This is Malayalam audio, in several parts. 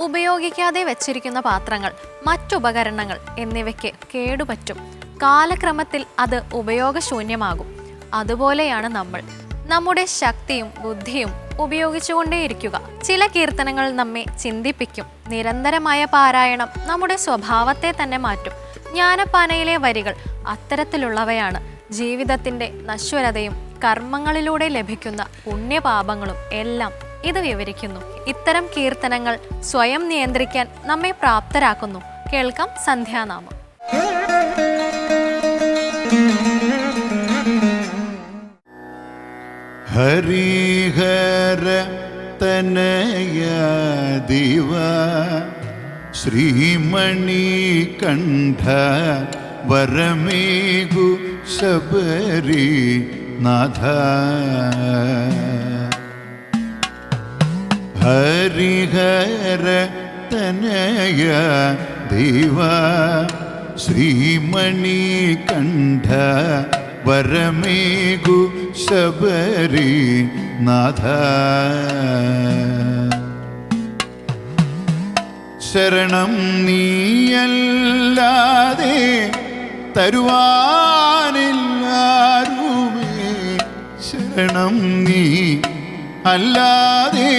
ഉപയോഗിക്കാതെ വെച്ചിരിക്കുന്ന പാത്രങ്ങൾ മറ്റുപകരണങ്ങൾ എന്നിവയ്ക്ക് കേടുപറ്റും. കാലക്രമത്തിൽ അത് ഉപയോഗശൂന്യമാകും. അതുപോലെയാണ് നമ്മൾ. നമ്മുടെ ശക്തിയും ബുദ്ധിയും ഉപയോഗിച്ചുകൊണ്ടേയിരിക്കുക. ചില കീർത്തനങ്ങൾ നമ്മെ ചിന്തിപ്പിക്കും. നിരന്തരമായ പാരായണം നമ്മുടെ സ്വഭാവത്തെ തന്നെ മാറ്റും. ജ്ഞാനപ്പാനയിലെ വരികൾ അത്തരത്തിലുള്ളവയാണ്. ജീവിതത്തിന്റെ നശ്വരതയും കർമ്മങ്ങളിലൂടെ ലഭിക്കുന്ന പുണ്യപാപങ്ങളും എല്ലാം ഇത് വിവരിക്കുന്നു. ഇത്തരം കീർത്തനങ്ങൾ സ്വയം നിയന്ത്രിക്കാൻ നമ്മെ പ്രാപ്തരാക്കുന്നു. കേൾക്കാം സന്ധ്യാനാമം. ഹരിഹര തനയ ദിവ ശ്രീമണി കണ്ഠ വരമേകു ശബരി നാഥ. ഹരിഹര തനയ ദിവ ശ്രീമണി കണ്ഠ വരമേകു ശബരി നാഥ. ശരണം നീയല്ലാതെ തരുവാനില്ലാരുമേ. ശരണം നീ അല്ലാതെ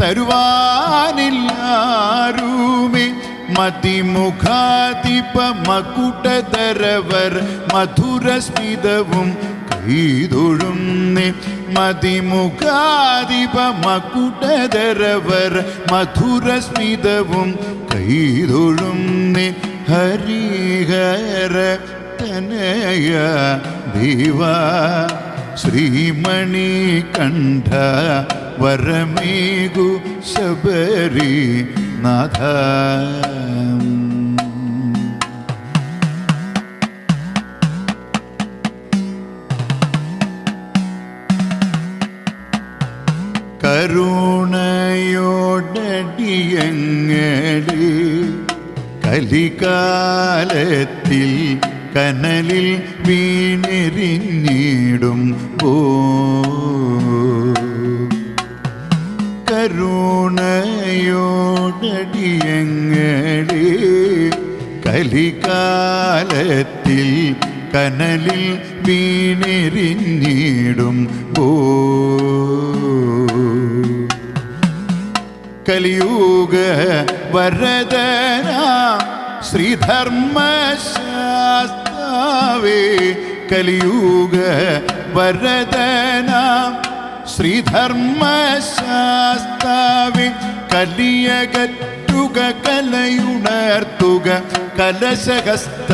തരുവാനില്ലാരുമേ. മതിമുഖാതിപ മകുടധരവർ മധുരസ്മിതവും കൈതൊഴുന്നേ. മതിമുഖാതിപ മകുടധരവർ മധുരസ്മിതവും കൈതൊഴുന്നേ. ഹരിഹര തനയ ദേവ. ശ്രീമണി കണ്ഠ വരമേകു ശബരി നാഥ. കരുണയോടടിയങ്ങളെ കലികാലത്തിൽ കനലിൽ വീണെറിഞ്ഞിടും പോ. കരുണയോടടിയങ്ങളെ കലികാലത്തിൽ കനലിൽ വീണെറിഞ്ഞിടും പോ. കലിയുഗ വരദന ശ്രീധർമ്മശാസ്താവേ കലിയുഗ വരദന. ശ്രീധർമ്മശാസ്താവേ കലിയകറ്റുക കലയുണർത്തുക കലശഹസ്ത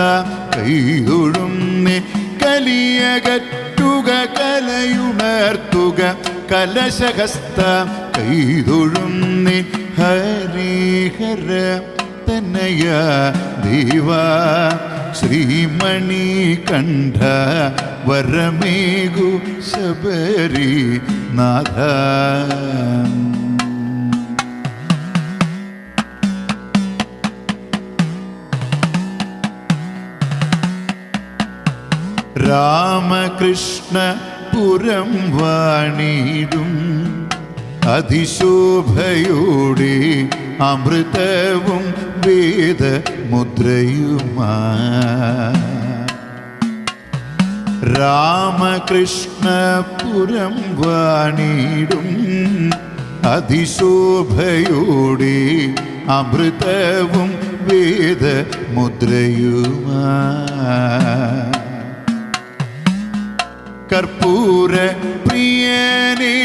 കൈതൊഴുന്നേ. കലിയകറ്റുക കലയുണർത്തുക കലശഹസ്ത കൈതൊഴുന്നേ. ഹരിഹര തനയ ദേവ ശ്രീമണി കണ്ഠ വരമേകു ശബരി നാഥ. രാമകൃഷ്ണ പുരം വാണിടും അതിശോഭയോടെ അമൃതവും വേദ മുദ്രയുമാ രാമകൃഷ്ണപുരം വാണിടും അതിശോഭയോടെ അമൃതവും വേദ മുദ്രയുമാ കർപ്പൂര പ്രിയനേ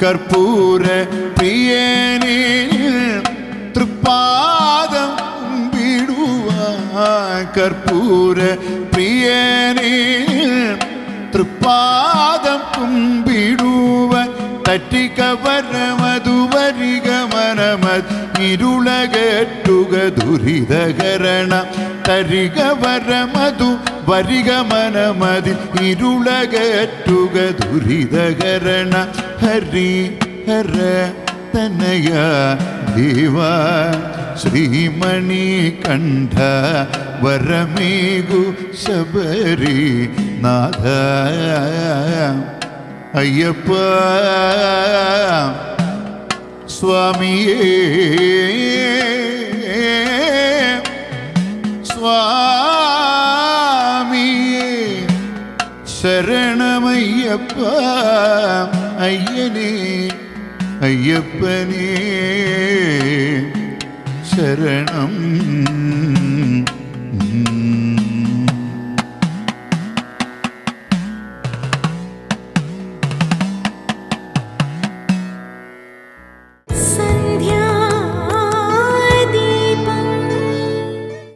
കർപ്പൂര പ്രിയനേ തൃപ്പാദം വിടുവ കർപ്പൂര പ്രിയനേ തൃപ്പാദം കുമ്പിടുവ തട്ടിക വരമതു വരിക മനമത് ഇരുളകെട്ടുക ദുരിതകരണ തരിക വരമതു വരിക മനമതി ഇരുളകെട്ടുക ദുരിതകരണ ഹരി ഹര തനയ ദേവ ശ്രീമണി കണ്ഠ വരമേകു ശബരി നാഥ. ஐயப்ப சுவாமியே சுவாமியே சரணமையப்ப ஐயனே ஐயப்பனே சரணம்.